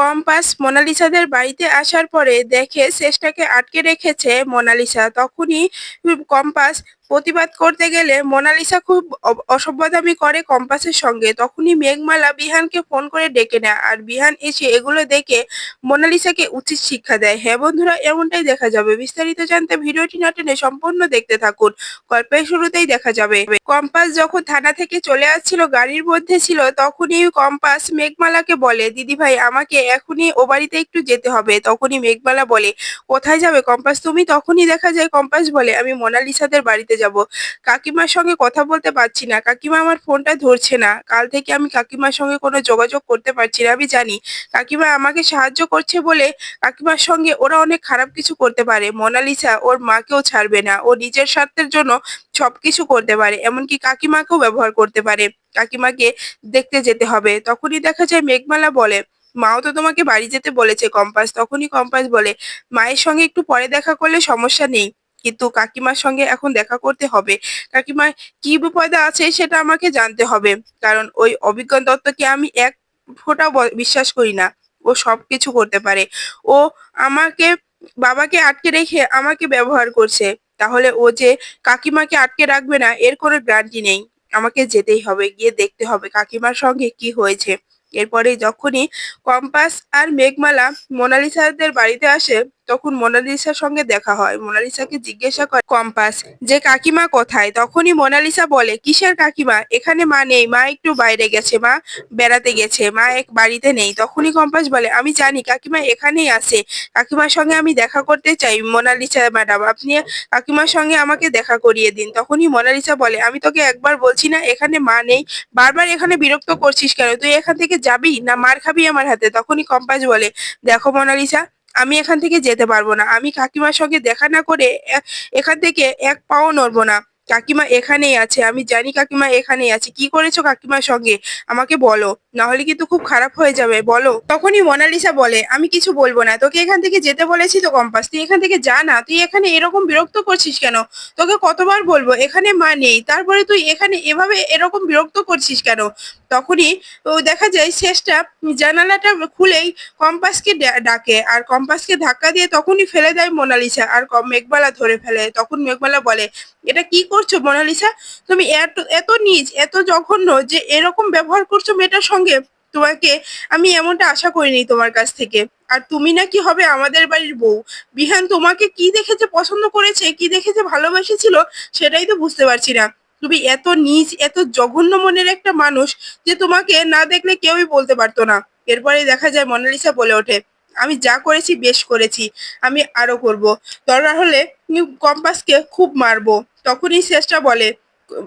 Compass মোনালিসাদের বাড়িতে আসার পরে দেখে শেষটাকে আটকে রেখেছে মোনালিসা। তখনই কম্পাস প্রতিবাদ করতে গেলে মোনালিসা খুব অসভ্যতামি করে কম্পাসের সঙ্গে। তখনই মেঘমালা বিহানকে ফোন করে ডেকে নেয় আর বিহান এসে এগুলো দেখে মোনালিসাকে উচিত শিক্ষা দেয়। হ্যাঁ বন্ধুরা, এমনটাই দেখা যাবে। বিস্তারিত জানতে ভিডিওটি না টেনে সম্পূর্ণ দেখতে থাকুন। গল্পের শুরুতেই দেখা যাবে। কম্পাস যখন থানা থেকে চলে আসছিল, গাড়ির মধ্যে ছিল, তখনই কম্পাস মেঘমালাকে বলে, দিদি ভাই, আমাকে এখনই ও বাড়িতে একটু যেতে হবে। তখনই মেঘমালা বলে, কোথায় যাবে কম্পাস? তুমি? তখনই দেখা যায় কম্পাস বলে, আমি মোনালিসাদের বাড়িতে যাব। কাকিমার সঙ্গে কথা বলতে পারছি না। কাকিমা আমার ফোনটা ধরছে না। কাল থেকে আমি কাকিমার সঙ্গে কোনো যোগাযোগ করতে পারছি না, আমি জানি। কাকিমা আমাকে সাহায্য করছে বলে কাকিমার সঙ্গে ওরা অনেক খারাপ কিছু করতে পারে। মোনালিসা ওর মাকেও ছাড়বে না। ও নিজের স্বার্থের জন্য সবকিছু করতে পারে। এমনকি কাকিমাকেও ব্যবহার করতে পারে। কাকিমাকে দেখতে যেতে হবে। তখনই দেখা যায় মেঘমালা বলে, মাও তো তোমাকে বাড়ি যেতে বলেছে কম্পাস। তখনই কম্পাস বলে, মায়ের সঙ্গে একটু পরে দেখা করলে সমস্যা নেই। কিন্তু কাকিমার সঙ্গে এখন দেখা করতে হবে। কাকিমার কি বিপদে আছে সেটা আমাকে জানতে হবে। কারণ ওই অভিজ্ঞ দত্তকে আমি এক ফোঁটাও ব- বিশ্বাস করি না। ও সব কিছু করতে পারে। ও আমাকে, বাবাকে আটকে রেখে আমাকে ব্যবহার করছে। তাহলে ও যে কাকিমাকে আটকে রাখবে না, এর কোনো গ্যারান্টি নেই। আমাকে যেতেই হবে, গিয়ে দেখতে হবে কাকিমার সঙ্গে কি হয়েছে। এরপরে যখনই কম্পাস আর মেঘমালা মোনালিসাদের বাড়িতে আসে তখন মোনালিসার সঙ্গে দেখা হয়। মোনালিসাকে জিজ্ঞাসা করে, কম্পাস, যে কাকিমা কোথায়? তখনই মোনালিসা বলে, কিসের কাকিমা? এখানে মা নেই। মা একটু বাইরে গেছে। মা বেড়াতে গেছে। মা এক বাড়িতে নেই। তখনই কম্পাস বলে, আমি জানি, কাকিমা এখানেই আছে। কাকিমার সঙ্গে আমি দেখা করতে চাই। মোনালিসা ম্যাডাম, আপনি কাকিমার সঙ্গে আমাকে দেখা করিয়ে দিন। তখনই মোনালিসা বলে, আমি তোকে একবার বলছি না, এখানে মা নেই। বারবার এখানে বিরক্ত করছিস কেন? তুই এখান থেকে যাবি না মার খাবি আমার হাতে? তখনই কম্পাস বলে, দেখো মোনালিসা আমি এখান থেকে যেতে পারব না। আমি কাকিমার সঙ্গে দেখা না করে এখান থেকে এক পাও নড়বো না। কাকিমা এখানেই আছে, আমি জানি কাকিমা এখানেই আছে। কি করেছ কাকিমার সঙ্গে? আমাকে বলো না হলে কিন্তু খুব খারাপ হয়ে যাবে, বলো। তখনই মোনালিসা বলে, আমি কিছু বলব না, তোকে এখান থেকে যেতে বলেছি তো কম্পাস, তুই এখান থেকে যা না, তুই এখানে এরকম বিরক্ত করছিস কেন? তোকে কতবার বলব, এখানে মা নেই, তারপরে তুই এখানে এভাবে এরকম বিরক্ত করছিস কেন? তখনই দেখা যায় শেষটা জানালাটা খুলেই কম্পাসকে ডাকে, আর কম্পাসকে ধাক্কা দিয়ে তখনই ফেলে দেয় মোনালিসা, আর মেঘমালা ধরে ফেলে, তখন মেঘবালা বলে এটা কি করছ, মোনালিসা? তুমি এত এত নিজ, এত জঘন্য যে এরকম ব্যবহার করছ মেয়েটার সঙ্গে, তোমাকে আমি এমনটা আশা করিনি তোমার কাছ থেকে। আর তুমি নাকি হবে আমাদের বাড়ির বউ। বিহান তোমাকে কি দেখেছে, পছন্দ করেছে, কি দেখেছে, ভালোবেসেছিল, সেটাই তো বুঝতে পারছি না। তুমি এত নিজ, এত জঘন্য মনের একটা মানুষ যে তোমাকে না দেখলে কেউই বলতে পারতো না। এরপরে দেখা যায় মোনালিসা বলে ওঠে আমি যা করেছি বেশ করেছি, আমি আরও করব। দরকার হলে কম্পাসকে খুব মারবো। তখনই শেষটা বলে,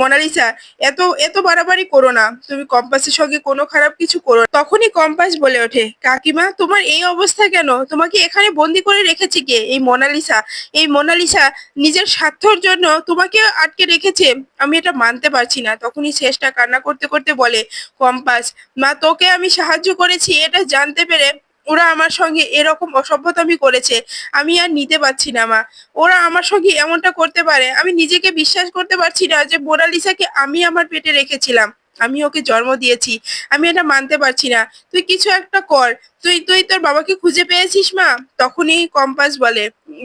মোনালিসা, এত এত বাড়াবাড়ি করো না। তুমি কম্পাসের সঙ্গে কোনো খারাপ কিছু করো তখনই কম্পাস বলে ওঠে, কাকিমা, তোমার এই অবস্থা কেন? তোমাকে এখানে বন্দি করে রেখেছে কে? এই মোনালিসা এই মোনালিসা নিজের স্বার্থর জন্য তোমাকে আটকে রেখেছে। আমি এটা মানতে পারছি না। তখনই শেষটা কান্না করতে করতে বলে কম্পাস মা, তোকে আমি সাহায্য করেছি, এটা জানতে পেরে ওরা আমার সঙ্গে এরকম অসভ্যতামি করেছে, আমি আর নিতে পারছি না মা। ওরা আমার সঙ্গে এমনটা করতে পারে, আমি নিজেকে বিশ্বাস করতে পারছি না যে মোনালিসাকে আমি আমার পেটে রেখেছিলাম, আমি ওকে জন্ম দিয়েছি, আমি এটা মানতে পারছি না। তুই কিছু একটা কর, তুই তুই তোর বাবাকে খুঁজে পেয়েছিস মা? তখনই কম্পাস বলে,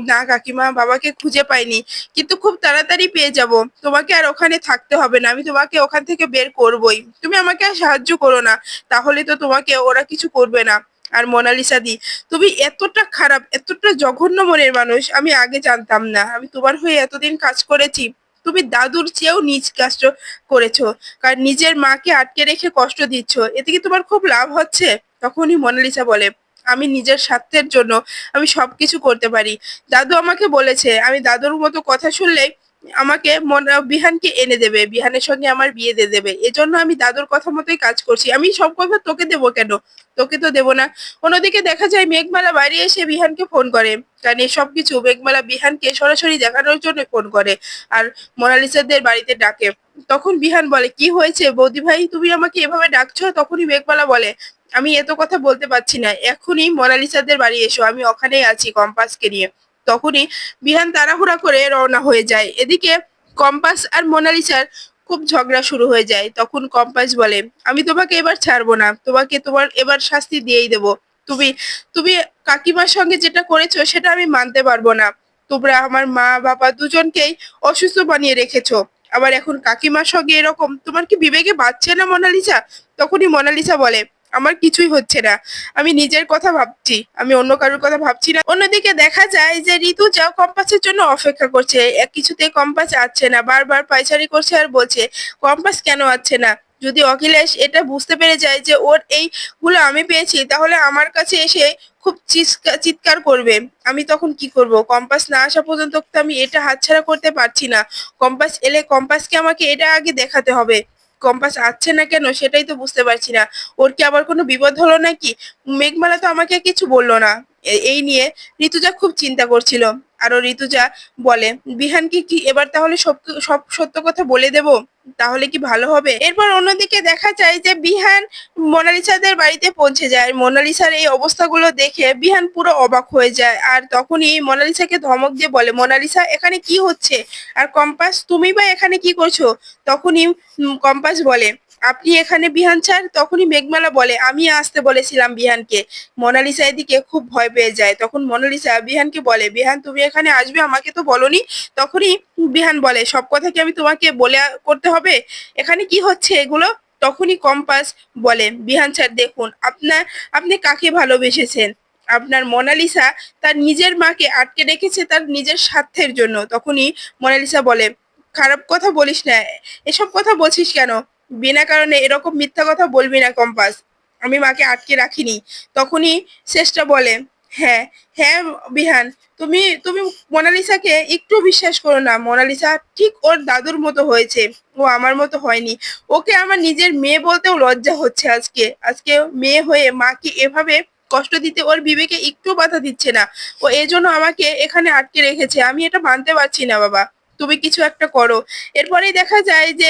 না কাকিমা, বাবাকে খুঁজে পাইনি, কিন্তু খুব তাড়াতাড়ি পেয়ে যাব, তোমাকে আর ওখানে থাকতে হবে না, আমি তোমাকে ওখান থেকে বের করবই। তুমি আমাকে আর সাহায্য করো না, তাহলে তো তোমাকে ওরা কিছু করবে না। আর মোনালিসা দি, তুমি এতটা খারাপ, এতটা জঘন্য মনের মানুষ, আমি আগে জানতাম না। আমি তোমার হয়ে এতদিন কাজ করেছি। তুমি দাদুর চেয়েও নিজ কাজ করেছ, কারণ নিজের মাকে আটকে রেখে কষ্ট দিচ্ছ। এতে কি তোমার খুব লাভ হচ্ছে? তখনই মোনালিসা বলে, আমি নিজের স্বার্থের জন্য আমি সবকিছু করতে পারি। দাদু আমাকে বলেছে, আমি দাদুর মতো কথা শুনলেই আমাকে বিহানকে এনে দেবে, বিহানের সঙ্গে আমার বিয়ে দিয়ে দেবে। এজন্য আমি দাদুর কথা মতোই কাজ করছি। আমি সব কথা তোকে দেবো কেন? তোকে তো দেবো না। অন্যদিকে দেখা যায় মেঘমালা বাইরে এসে বিহানকে ফোন করে। কারণ এই সবকিছু মেঘমালা বিহানকে সরাসরি দেখানোর জন্য ফোন করে আর মোনালিসাদের বাড়িতে ডাকে। তখন বিহান বলে, কি হয়েছে? বৌদি ভাই, তুমি আমাকে এভাবে ডাকছো? তখনই মেঘমালা বলে, আমি এত কথা বলতে পারছি না। এখনই মোনালিসাদের বাড়ি এসো। আমি ওখানেই আছি কম্পাসকে নিয়ে। তখনই বিহান তাড়াহুড়া করে রওনা হয়ে যায়। এদিকে কম্পাস আর মোনালিসার খুব ঝগড়া শুরু হয়ে যায়। তখন কম্পাস বলে, আমি তোমাকে এবার ছাড়বো না। তোমাকে তোমার এবার শাস্তি দিয়েই দেবো। তুমি তুমি কাকিমার সঙ্গে যেটা করেছ সেটা আমি মানতে পারব না। তোমরা আমার মা, বাবা দুজনকেই অসুস্থ বানিয়ে রেখেছো। আবার এখন কাকিমার সঙ্গে এরকম, তোমার কি বিবেকে বাঁচছে না মোনালিসা? তখনই মোনালিসা বলে আমার কিছুই হচ্ছে না। আমি নিজের কথা ভাবছি, আমি অন্য কারোর কথা ভাবছি না। অন্যদিকে দেখা যায় যে ঋতু যাও কম্পাসের জন্য অপেক্ষা করছে কিছুতে কম্পাস আছে না, বারবার পাইচারি করছে আর বলছে, কম্পাস কেন আছে না? যদি অখিলেশ এটা বুঝতে পেরে যায় যে ওর এইগুলো আমি পেয়েছি, তাহলে আমার কাছে এসে খুব চিৎকা- চিৎকার করবে। আমি তখন কি করব? কম্পাস না আসা পর্যন্ত আমি এটা হাতছাড়া করতে পারছি না। কম্পাস এলে কম্পাসকে আমাকে এটা আগে দেখাতে হবে। কম্পাস আছে না কেন সেটাই তো বুঝতে পারছি না। ওর কি আবার কোনো বিপদ হলো নাকি? মেঘমালা তো আমাকে কিছু বলল না। এই নিয়ে ঋতুজা খুব চিন্তা করছিল। আরও ঋতুজা বলে বিহানকে কি এবার তাহলে সব সব সত্য কথা বলে দেব? তাহলে কি ভালো হবে? এরপর অন্যদিকে দেখা যায় যে বিহান মোনালিসাদের বাড়িতে পৌঁছে যায়। মোনালিসার এই অবস্থাগুলো দেখে বিহান পুরো অবাক হয়ে যায়। আর তখনই মোনালিসাকে ধমক দিয়ে বলে, মোনালিসা, এখানে কি হচ্ছে? আর কম্পাস, তুমি বা এখানে কি করছ? তখনই কম্পাস বলে আপনি এখানে বিহান স্যার? তখনই মেঘমালা বলে, আমি আসতে বলেছিলাম বিহানকে। মোনালিসা এদিকে খুব ভয় পেয়ে যায়। তখন মোনালিসা বিহানকে বলে, বিহান, তুমি এখানে আসবে? আমাকে তো বলনি। তখনই বিহান বলে, সব কথা কি আমি তোমাকে বলে করতে হবে? এখানে কি হচ্ছে এগুলো? তখনই কম্পাস বলে, বিহান স্যার, দেখুন, আপনার, আপনি কাকে ভালোবেসেছেন? আপনার মোনালিসা তার নিজের মাকে আটকে রেখেছে তার নিজের স্বার্থের জন্য। তখনই মোনালিসা বলে, খারাপ কথা বলিস না, এসব কথা বলছিস কেন? বিনা কারণে এরকম মিথ্যা কথা বলবি না, কম্পাস। আমি মাকে আটকে রাখিনি। তখনই শেষটা বলে হ্যাঁ হ্যাঁ বিহান, তুমি তুমি মোনালিসাকে একটু বিশ্বাস করো না। মোনালিসা ঠিক ওর দাদুর মতো হয়েছে। ও আমার মতো হয়নি। ওকে আমার নিজের মেয়ে বলতেও লজ্জা হচ্ছে আজকে। আজকে মেয়ে হয়ে মাকে এভাবে কষ্ট দিতে ওর বিবেকে একটু বাধা দিচ্ছে না। ও এজন্য আমাকে এখানে আটকে রেখেছে। আমি এটা মানতে পারছি না, বাবা। তুমি কিছু একটা করো। এরপরেই দেখা যায় যে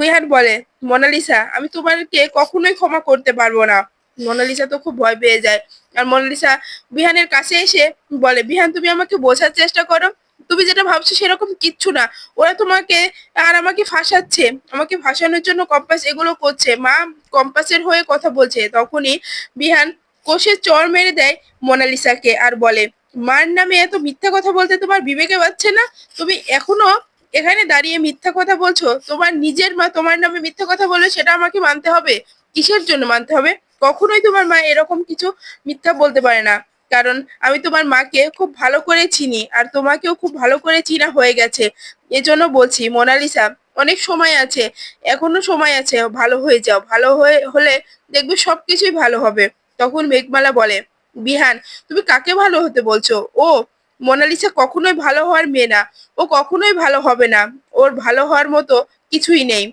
বিহান বলে, মোনালিসা, আমি তোমাকে কখনোই ক্ষমা করতে পারব না। মোনালিসা তো খুব ভয় পেয়ে যায়। আর মোনালিসা বিহানের কাছে এসে বলে, বিহান, তুমি আমাকে বোঝার চেষ্টা করো। তুমি যেটা ভাবছ সেরকম কিচ্ছু না। ওরা তোমাকে, আর আমাকে ফাঁসাচ্ছে। আমাকে ফাঁসানোর জন্য কম্পাস এগুলো করছে। মা কম্পাসের হয়ে কথা বলছে। তখনই বিহান কোষে চর মেরে দেয় মোনালিসাকে আর বলে, মার নামে এত মিথ্যা কথা বলতে তোমার বিবেকে পাচ্ছে না? তুমি এখনও এখানে দাঁড়িয়ে মিথ্যা কথা বলছো? তোমার নিজের মা তোমার নামে মিথ্যা কথা বলে সেটা আমাকে মানতে হবে? কিসের জন্য মানতে হবে? কখনোই তোমার মা এরকম কিছু মিথ্যা বলতে পারে না। কারণ আমি তোমার মাকে খুব ভালো করে চিনি, আর তোমাকেও খুব ভালো করে চিনা হয়ে গেছে। এজন্য বলছি, মোনালিসা, অনেক সময় আছে, এখনও সময় আছে, ভালো হয়ে যাও। ভালো হয়ে, হলে দেখবে সবকিছুই ভালো হবে। তখন মেঘমালা বলে, বিহান, তুমি কাকে ভালো হতে বলছো? ও মোনালিসা কখনোই ভালো হওয়ার মেয়ে না। ও কখনোই ভালো হবে না। ওর ভালো হওয়ার মতো কিছুই নেই।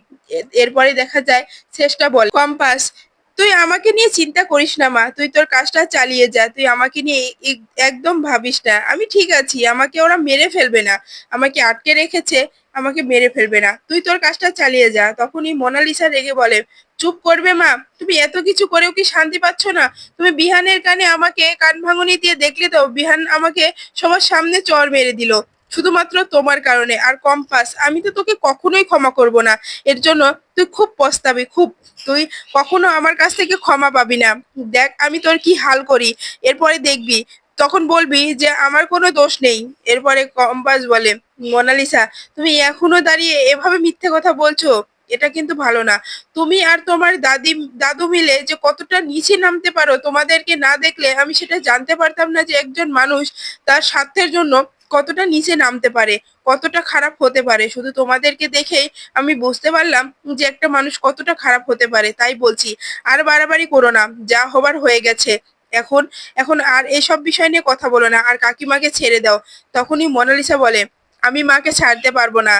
এরপরে দেখা যায় শেষটা বলে, কম্পাস, তুই আমাকে নিয়ে চিন্তা করিস না মা। তুই তোর কাজটা চালিয়ে যা। তুই আমাকে নিয়ে এক- একদম ভাবিস না। আমি ঠিক আছি। আমাকে ওরা মেরে ফেলবে না। আমাকে আটকে রেখেছে, আমাকে মেরে ফেলবে না। তুই তোর কাজটা চালিয়ে যা। তখনই মোনালিসা রেগে বলে চুপ করবে মা? তুমি এত কিছু করেও কি শান্তি পাচ্ছ না? তুমি বিহানের কানে আমাকে কান ভাঙনি দিয়ে দেখলে তো বিহান আমাকে সবার সামনে চর মেরে দিল। শুধুমাত্র তোমার কারণে আর কম্পাস, আমি তো তোকে কখনোই ক্ষমা করব না। এর জন্য তুই খুব পস্তাবি, খুব। তুই কখনো আমার কাছ থেকে ক্ষমা পাবি না। দেখ, আমি তোর কি হাল করি। এরপরে দেখবি। তখন বলবি যে, আমার কোনো দোষ নেই। এরপরে কম্পাস বলে, মোনালিসা, তুমি এখনও দাঁড়িয়ে এভাবে মিথ্যে কথা বলছো? এটা কিন্তু ভালো না। তুমি আর তোমার দাদি, দাদু মিলে যে কতটা নিচে নামতে পারো, তোমাদেরকে না দেখলে আমি সেটা জানতে পারতাম না যে একজন মানুষ তার স্বার্থের জন্য কতটা নিচে নামতে পারে, কতটা খারাপ হতে পারে। শুধু তোমাদেরকে দেখেই আমি বুঝতে পারলাম যে একটা মানুষ কতটা খারাপ হতে পারে, তাই বলছি। আর বাড়াবাড়ি করো না, যা হবার হয়ে গেছে। এখন এখন আর এসব বিষয় নিয়ে কথা বলো না, আর কাকিমাকে ছেড়ে দাও। তখনই মোনালিসা বলে আমি মাকে ছাড়তে পারব না।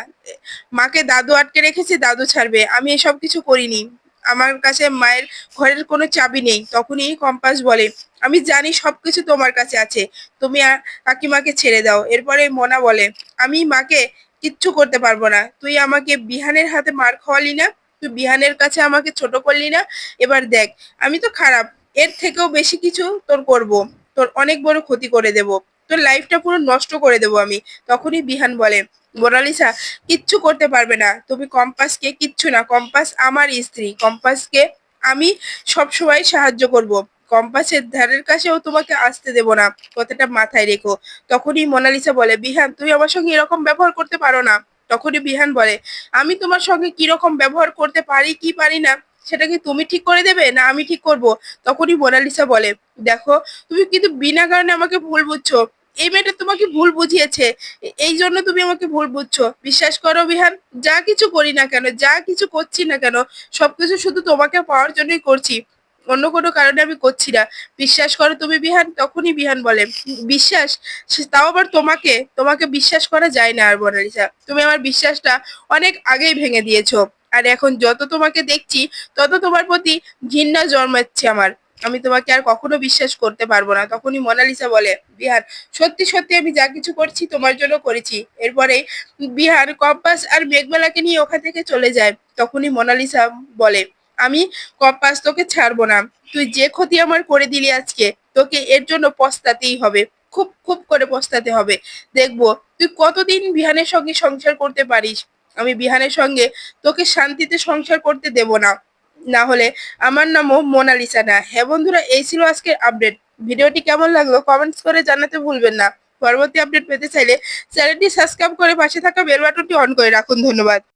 মাকে দাদু আটকে রেখেছে, দাদু ছাড়বে। আমি এসব কিছু করিনি। আমার কাছে মায়ের ঘরের কোনো চাবি নেই। তখনই কম্পাস বলে, আমি জানি সবকিছু তোমার কাছে আছে। তুমি কাকিমাকে ছেড়ে দাও। এরপরে মোনা বলে, আমি মাকে কিচ্ছু করতে পারব না। তুই আমাকে বিহানের হাতে মার খাওয়ালি না। তুই বিহানের কাছে আমাকে ছোট করলি না। এবার দেখ, আমি তো খারাপ। এর থেকেও বেশি কিছু তোর করব। তোর অনেক বড় ক্ষতি করে দেব। তোর লাইফটা পুরো নষ্ট করে দেবো আমি। তখনই বিহান বলে, মোনালিসা, কিচ্ছু করতে পারবে না। তুমি কম্পাসকে কিচ্ছু না, কম্পাস আমার স্ত্রী। কম্পাসকে আমি সবসময় সাহায্য করব। কম্পাসের ধারের কাছেও তোমাকে আসতে দেব না। কথাটা মাথায় রেখো। তখনই মোনালিসা বলে, বিহান, তুমি আমার সঙ্গে এরকম ব্যবহার করতে পারো না। তখনই বিহান বলে, আমি তোমার সঙ্গে কীরকম ব্যবহার করতে পারি কি পারি না? সেটা কি তুমি ঠিক করে দেবে না আমি ঠিক করব? তখনই মোনালিসা বলে, দেখো, তুমি কিন্তু বিনা কারণে আমাকে ভুল বুঝছ। এই মেয়েটা তোমাকে ভুল বুঝিয়েছে। এই জন্য তুমি আমাকে ভুল বুঝছ। বিশ্বাস করো বিহান, যা কিছু করি না কেন, যা কিছু করছি না কেন, সবকিছু শুধু তোমাকে পাওয়ার জন্যই করছি। অন্য কোনো কারণে আমি করছি না। বিশ্বাস করো তুমি বিহান, তখনই বিহান বলে, বিশ্বাস? তাও আবার তোমাকে? তোমাকে বিশ্বাস করা যায় না আর মোনালিসা তুমি আমার বিশ্বাসটা অনেক আগেই ভেঙে দিয়েছ। আর এখন যত তোমাকে দেখছি, তত তোমার প্রতি ঘৃণা জন্মাচ্ছে আমার। আমি তোমাকে আর কখনো বিশ্বাস করতে পারব না। তখনই মোনালিসা বলে বিহান সত্যি সত্যি আমি যা কিছু করছি তোমার জন্য করেছি। এরপরে বিহান কম্পাস আর মেঘমালাকে নিয়ে ওখান থেকে চলে যায়। তখনই মোনালিসা বলে, আমি কম্পাস তোকে ছাড়বো না। তুই যে ক্ষতি আমার করে দিলি আজকে, তোকে এর জন্য পস্তাতেই হবে। খুব খুব করে পস্তাতে হবে। দেখব, তুই কতদিন বিহানের সঙ্গে সংসার করতে পারিস? আমি বিহানের সঙ্গে তোকে শান্তিতে সংসার করতে দেব না। না হলে আমার নামও মোনালিসা না। হ্যাঁ বন্ধুরা, এই ছিল আজকের আপডেট। ভিডিওটি কেমন লাগল কমেন্টস করে জানাতে ভুলবেন না। পরবর্তী আপডেট পেতে চাইলে চ্যানেলটি সাবস্ক্রাইব করে পাশে থাকা বেল বাটনটি অন করে রাখুন। ধন্যবাদ।